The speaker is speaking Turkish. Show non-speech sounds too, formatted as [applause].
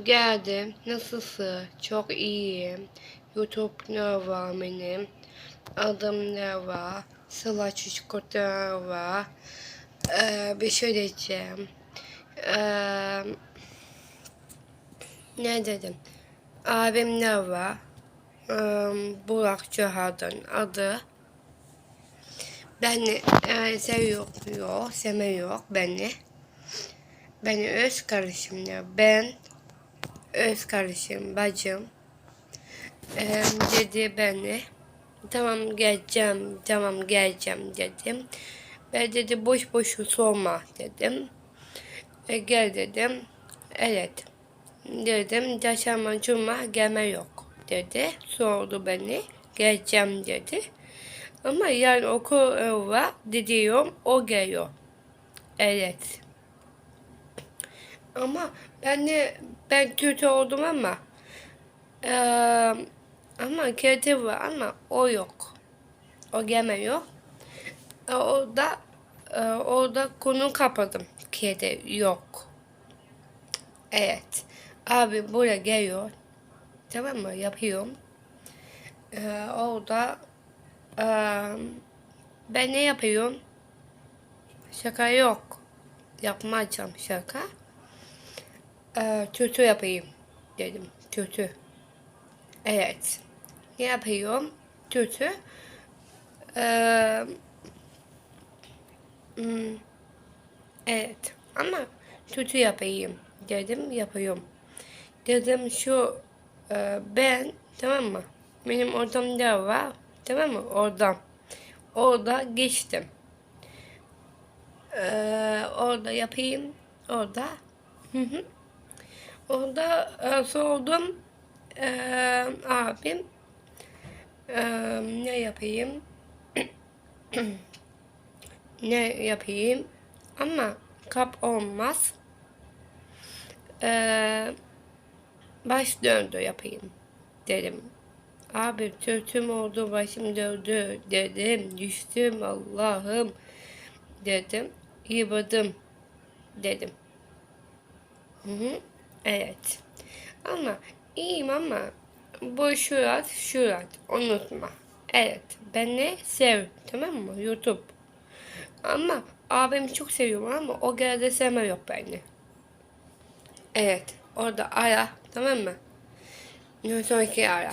Geldim. Nasılsın? Çok iyiyim. YouTube ne var benim? Adım ne var? Sıla var. Ee, bir şey diyeceğim. Ee, ne dedim? Abim ne var? Ee, Burak Cihad'ın adı. Beni e, seviyor, yok, sevmiyor beni. Beni öz kardeşim ya. Ben öz kardeşim, bacım. Ee, dedi beni. Tamam geleceğim, tamam geleceğim dedim. Ben dedi boş boş sorma dedim. E, gel dedim. Evet. Dedim çarşamba cuma gelme yok dedi. Sordu beni. Geleceğim dedi. Ama yarın okul e, var. Diyorum o geliyor. Evet. Ama ben de ben kötü oldum ama eee ama kötü var ama o yok. O gelmiyor. E, orada e, orada konu kapadım. Kedi yok. Evet. Abi buraya geliyor. Tamam mı? Yapıyorum. E, orada e, ben ne yapıyorum? Şaka yok. Yapmayacağım şaka. Ee, kötü yapayım dedim. Kötü. Evet. Ne yapıyorum? Kötü. Ee, hmm, evet. Ama kötü yapayım dedim. Yapıyorum. Dedim şu e, ben tamam mı? Benim odamda var. Tamam mı? Oradan. Orada geçtim. Ee, orada yapayım. Orada. Hı hı. Orada e, sordum e, abim e, ne yapayım [clears throat] ne yapayım ama kap olmaz e, baş döndü yapayım dedim. Abi kötüm oldu başım döndü dedim düştüm Allah'ım dedim yıbadım dedim. Hı hı. Evet. Ama iyiyim ama bu şurat şurat unutma. Evet. Beni sev. Tamam mı? YouTube. Ama abimi çok seviyorum ama o geldi sevmiyor beni. Evet. Orada ara. Tamam mı? Bir sonraki ara.